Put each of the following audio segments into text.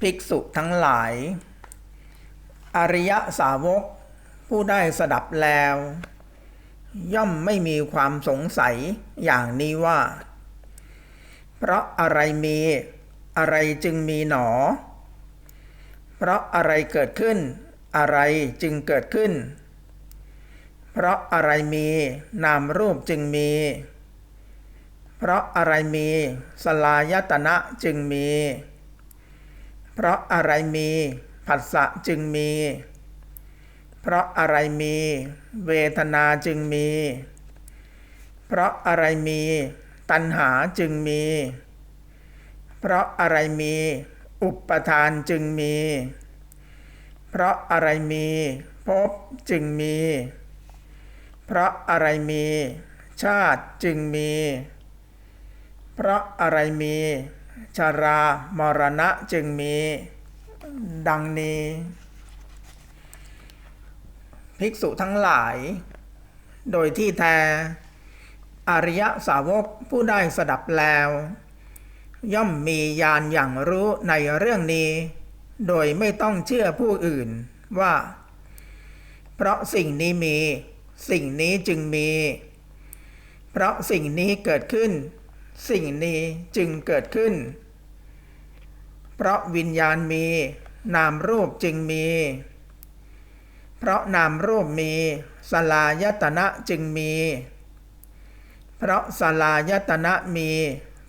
ภิกษุทั้งหลาย อริยสาวก ผู้ได้สดับแล้ว ย่อมไม่มีความสงสัยอย่างนี้ว่า เพราะอะไรมีอะไรจึงมีหนอ เพราะอะไรเกิดขึ้น อะไรจึงเกิดขึ้น เพราะอะไรมีนามรูปจึงมี เพราะอะไรมีสลายตนะจึงมี เพราะอะไรมีผัสสะจึงมี เพราะอะไรมี เวทนาจึงมี เพราะอะไรมี ตัณหาจึงมี เพราะอะไรมี อุปทานจึงมี เพราะอะไรมีภพจึงมี เพราะอะไรมี ชาติจึงมี เพราะอะไรมี ชารามรณะจึงมีดังนี้ ภิกษุทั้งหลาย โดยที่แท้อริยสาวกผู้ได้สดับแล้ว ย่อมมีญาณอย่างรู้ในเรื่องนี้ โดยไม่ต้องเชื่อผู้อื่นว่า เพราะสิ่งนี้มี สิ่งนี้จึงมี เพราะสิ่งนี้เกิดขึ้น สิ่งนี้จึงเกิดขึ้น เพราะวิญญาณมี นามรูปจึงมี เพราะนามรูปมีสลายตนะจึงมี เพราะสลายตนะมี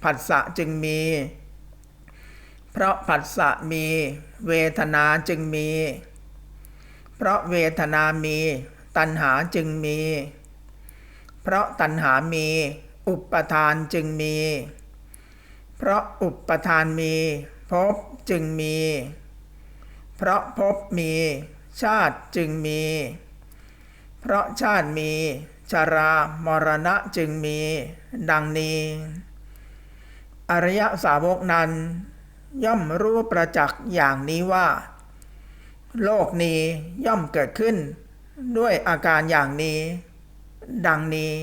ผัสสะจึงมี เพราะผัสสะมี เวทนาจึงมี เพราะเวทนามี ตัณหาจึงมี เพราะตัณหามี อุปทานจึงมี เพราะอุปทานมีภพจึงมี เพราะภพมี ชาติจึงมี เพราะชาติมีชารามรณะจึงมี ดังนี้ อริยสาวกนั้น ย่อมรู้ประจักษ์อย่างนี้ว่า โลกนี้ย่อมเกิดขึ้น ด้วยอาการอย่างนี้ ดังนี้